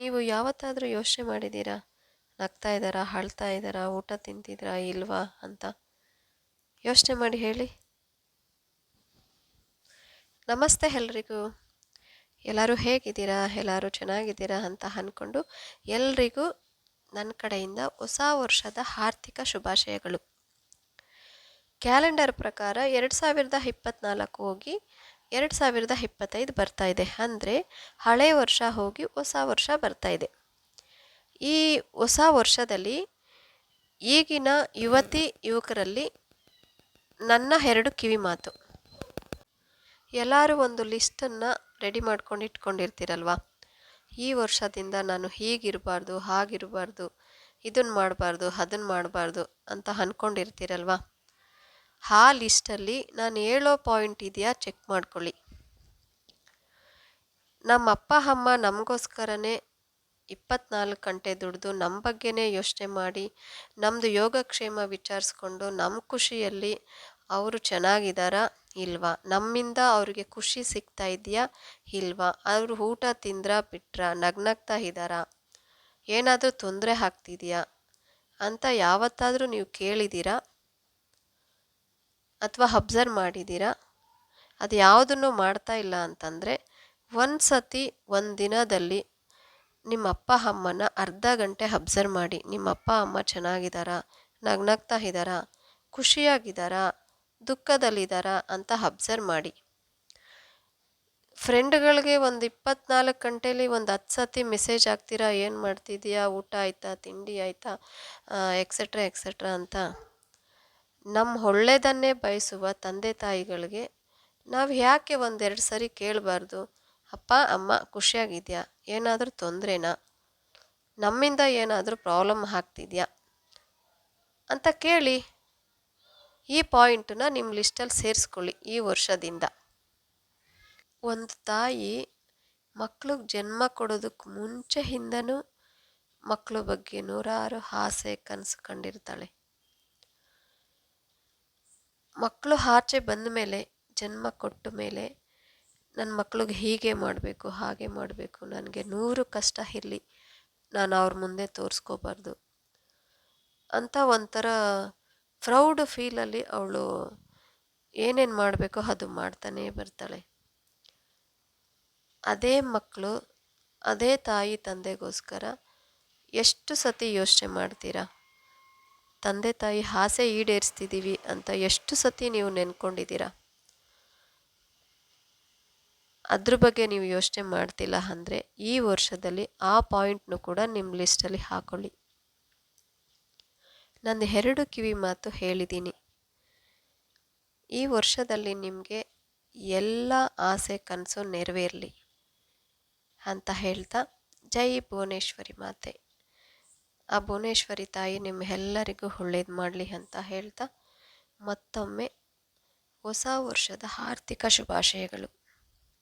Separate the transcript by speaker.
Speaker 1: ನೀವು ಯಾವತ್ತಾದರೂ ಯೋಚನೆ ಮಾಡಿದ್ದೀರಾ? ನಗ್ತಾ ಇದ್ದಾರಾ? ಅಳ್ತಾ ಇದ್ದಾರಾ? ಊಟ ತಿಂತಿದ್ರಾ ಇಲ್ವಾ? ಅಂತ ಯೋಚನೆ ಮಾಡಿ ಹೇಳಿ. ನಮಸ್ತೆ ಎಲ್ರಿಗೂ. ಎಲ್ಲರೂ ಹೇಗಿದ್ದೀರಾ? ಎಲ್ಲರೂ ಚೆನ್ನಾಗಿದ್ದೀರಾ? ಅಂತ ಅಂದ್ಕೊಂಡು ಎಲ್ರಿಗೂ ನನ್ನ ಕಡೆಯಿಂದ ಹೊಸ ವರ್ಷದ ಆರ್ಥಿಕ ಶುಭಾಶಯಗಳು. ಕ್ಯಾಲೆಂಡರ್ ಪ್ರಕಾರ ಎರಡು ಸಾವಿರದ ಇಪ್ಪತ್ತ್ನಾಲ್ಕು ಹೋಗಿ ಎರಡು ಸಾವಿರದ ಇಪ್ಪತ್ತೈದು ಬರ್ತಾ ಇದೆ. ಅಂದರೆ ಹಳೆ ವರ್ಷ ಹೋಗಿ ಹೊಸ ವರ್ಷ ಬರ್ತಾ ಇದೆ. ಈ ಹೊಸ ವರ್ಷದಲ್ಲಿ ಈಗಿನ ಯುವತಿ ಯುವಕರಲ್ಲಿ ನನ್ನ ಎರಡು ಕಿವಿ ಮಾತು. ಎಲ್ಲರೂ ಒಂದು ಲಿಸ್ಟನ್ನು ರೆಡಿ ಮಾಡ್ಕೊಂಡು ಇಟ್ಕೊಂಡಿರ್ತೀರಲ್ವ? ಈ ವರ್ಷದಿಂದ ನಾನು ಹೀಗಿರಬಾರ್ದು, ಹಾಗಿರಬಾರ್ದು ಇದನ್ನು ಮಾಡಬಾರ್ದು ಅದನ್ನು ಮಾಡಬಾರ್ದು ಅಂತ ಅಂದ್ಕೊಂಡಿರ್ತೀರಲ್ವ ಆ ಲಿಸ್ಟಲ್ಲಿ ನಾನು ಹೇಳೋ ಪಾಯಿಂಟ್ ಇದೆಯಾ ಚೆಕ್ ಮಾಡ್ಕೊಳ್ಳಿ. ನಮ್ಮ ಅಪ್ಪ, ಅಮ್ಮ ನಮಗೋಸ್ಕರನೇ ಇಪ್ಪತ್ನಾಲ್ಕು ಗಂಟೆ ದುಡಿದು ನಮ್ಮ ಬಗ್ಗೆನೇ ಯೋಚನೆ ಮಾಡಿ ನಮ್ಮದು ಯೋಗಕ್ಷೇಮ ವಿಚಾರಿಸ್ಕೊಂಡು ನಮ್ಮ ಖುಷಿಯಲ್ಲಿ ಅವರು ಚೆನ್ನಾಗಿದ್ದಾರಾ ಇಲ್ವಾ? ನಮ್ಮಿಂದ ಅವ್ರಿಗೆ ಖುಷಿ ಸಿಗ್ತಾ ಇದೆಯಾ ಇಲ್ವಾ? ಅವರು ಊಟ ತಿಂದ್ರ ಬಿಟ್ರ? ನಗ್ನಗ್ತಾ ಇದ್ದಾರಾ? ಏನಾದರೂ ತೊಂದರೆ ಆಗ್ತಿದೆಯಾ ಅಂತ ಯಾವತ್ತಾದರೂ ನೀವು ಕೇಳಿದ್ದೀರಾ? ಅಥವಾ ಅಬ್ಸರ್ವ್ ಮಾಡಿದ್ದೀರಾ? ಅದು ಯಾವುದನ್ನು ಮಾಡ್ತಾ ಇಲ್ಲ ಅಂತಂದರೆ, ಒಂದು ಸತಿ ಒಂದು ದಿನದಲ್ಲಿ ನಿಮ್ಮ ಅಪ್ಪ ಅಮ್ಮನ ಅರ್ಧ ಗಂಟೆ ಅಬ್ಸರ್ವ್ ಮಾಡಿ, ನಿಮ್ಮ ಅಪ್ಪ ಅಮ್ಮ ಚೆನ್ನಾಗಿದ್ದಾರಾ, ನಗ್ನಗ್ತಾ ಇದ್ದಾರಾ, ಖುಷಿಯಾಗಿದ್ದಾರಾ, ದುಃಖದಲ್ಲಿದ್ದಾರಾ ಅಂತ ಅಬ್ಸರ್ವ್ ಮಾಡಿ. ಫ್ರೆಂಡ್ಗಳಿಗೆ ಒಂದು ಇಪ್ಪತ್ನಾಲ್ಕು ಗಂಟೇಲಿ ಒಂದು ಹತ್ತು ಸತಿ ಮೆಸೇಜ್ ಆಗ್ತೀರಾ ಏನು ಮಾಡ್ತಿದ್ದೀಯಾ, ಊಟ ಆಯಿತಾ, ತಿಂಡಿ ಆಯಿತಾ ಎಕ್ಸೆಟ್ರಾ ಎಕ್ಸೆಟ್ರಾ ಅಂತ. ನಮ್ಮ ಒಳ್ಳೆಯದನ್ನೇ ಬಯಸುವ ತಂದೆ ತಾಯಿಗಳಿಗೆ ನಾವು ಯಾಕೆ ಒಂದೆರಡು ಸರಿ ಕೇಳಬಾರ್ದು? ಅಪ್ಪ, ಅಮ್ಮ, ಖುಷಿಯಾಗಿದೆಯಾ? ಏನಾದರೂ ತೊಂದರೆನಾ? ನಮ್ಮಿಂದ ಏನಾದರೂ ಪ್ರಾಬ್ಲಮ್ ಆಗ್ತಿದೆಯಾ? ಅಂತ ಕೇಳಿ ಈ ಪಾಯಿಂಟನ್ನ ನಿಮ್ಮ ಲಿಸ್ಟಲ್ಲಿ ಸೇರಿಸ್ಕೊಳ್ಳಿ ಈ ವರ್ಷದಿಂದ. ಒಂದು ತಾಯಿ ಮಕ್ಳಿಗೆ ಜನ್ಮ ಕೊಡೋದಕ್ಕೆ ಮುಂಚೆಯಿಂದನೂ ಮಕ್ಕಳ ಬಗ್ಗೆ ನೂರಾರು ಆಸೆ ಕನಸು ಕಂಡಿರ್ತಾಳೆ ಮಕ್ಕಳು ಆಚೆ ಬಂದ ಮೇಲೆ, ಜನ್ಮ ಕೊಟ್ಟ ಮೇಲೆ ನನ್ನ ಮಕ್ಳಿಗೆ ಹೀಗೆ ಮಾಡಬೇಕು, ಹಾಗೆ ಮಾಡಬೇಕು, ನನಗೆ ನೂರು ಕಷ್ಟ ಇರಲಿ, ನಾನು ಅವ್ರ ಮುಂದೆ ತೋರಿಸ್ಕೋಬಾರ್ದು ಅಂತ ಒಂಥರ ಪ್ರೌಡ್ ಫೀಲಲ್ಲಿ ಅವಳು ಏನೇನು ಮಾಡಬೇಕೋ ಅದು ಮಾಡ್ತಾನೇ ಬರ್ತಾಳೆ. ಅದೇ ಮಕ್ಕಳು ಅದೇ ತಾಯಿ ತಂದೆಗೋಸ್ಕರ ಎಷ್ಟು ಸತಿ ಯೋಚನೆ ಮಾಡ್ತೀರಾ? ತಂದೆ ತಾಯಿ ಆಸೆ ಈಡೇರಿಸ್ತಿದ್ದೀವಿ ಅಂತ ಎಷ್ಟು ಸತಿ ನೀವು ನೆನ್ಕೊಂಡಿದ್ದೀರಾ? ಅದ್ರ ಬಗ್ಗೆ ನೀವು ಯೋಚನೆ ಮಾಡ್ತಿಲ್ಲ ಅಂದರೆ ಈ ವರ್ಷದಲ್ಲಿ ಆ ಪಾಯಿಂಟ್ನು ಕೂಡ ನಿಮ್ಮ ಲಿಸ್ಟಲ್ಲಿ ಹಾಕೊಳ್ಳಿ. ನನ್ನ ಎರಡು ಕಿವಿ ಮಾತು ಹೇಳಿದ್ದೀನಿ. ಈ ವರ್ಷದಲ್ಲಿ ನಿಮಗೆ ಎಲ್ಲ ಆಸೆ ಕನಸು ನೆರವೇರಲಿ ಅಂತ ಹೇಳ್ತಾ ಜೈ ಭುವನೇಶ್ವರಿ ಮಾತೆ. ಆ ಭುವನೇಶ್ವರಿ ತಾಯಿ ನಿಮ್ಮೆಲ್ಲರಿಗೂ ಒಳ್ಳೇದು ಮಾಡಲಿ ಅಂತ ಹೇಳ್ತಾ ಮತ್ತೊಮ್ಮೆ ಹೊಸ ವರ್ಷದ ಆರ್ಥಿಕ ಶುಭಾಶಯಗಳು.